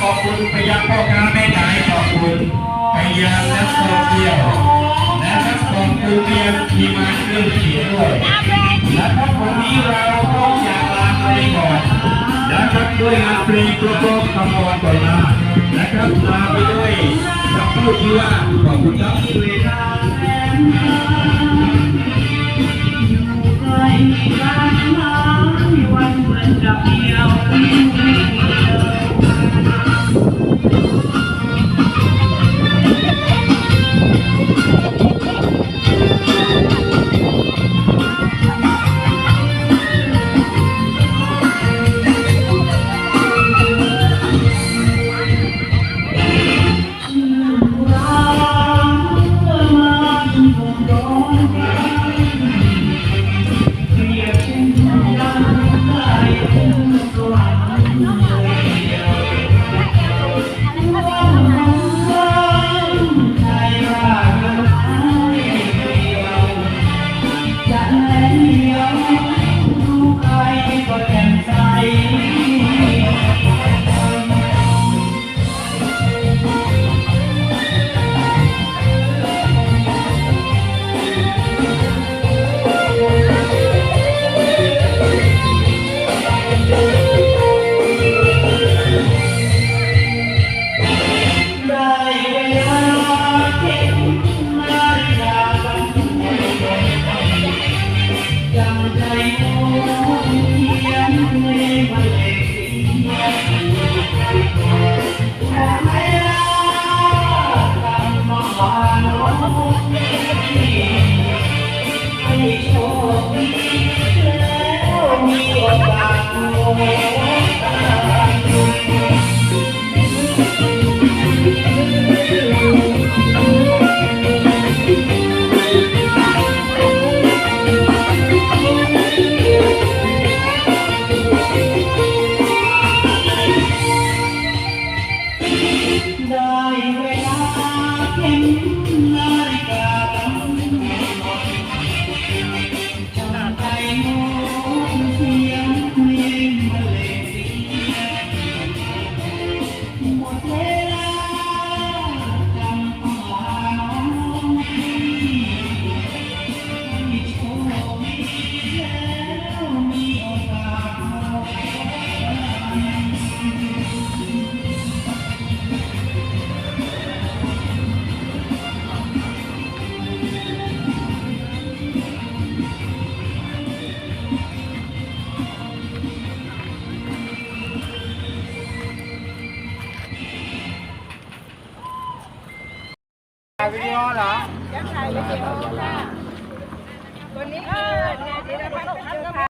ขอบคุณพยาพ่อค้าแม่ขายขอบคุณไปยังนักท่องเที่ยวนะครับของคุณไปยังทีมานเครื่องเขียนด้วยนะครับวันนี้เราต้องอยากลาไปก่อนนะครับด้วยงานเพลงประกอบคำวอนก่อนนะนะครับ จะแ Oh. วิดีโอเหรอยังถ่ายวิดีโอค่ะวันนี้คือเนี่ยธีรพัฒน์เป็นเจ้าภา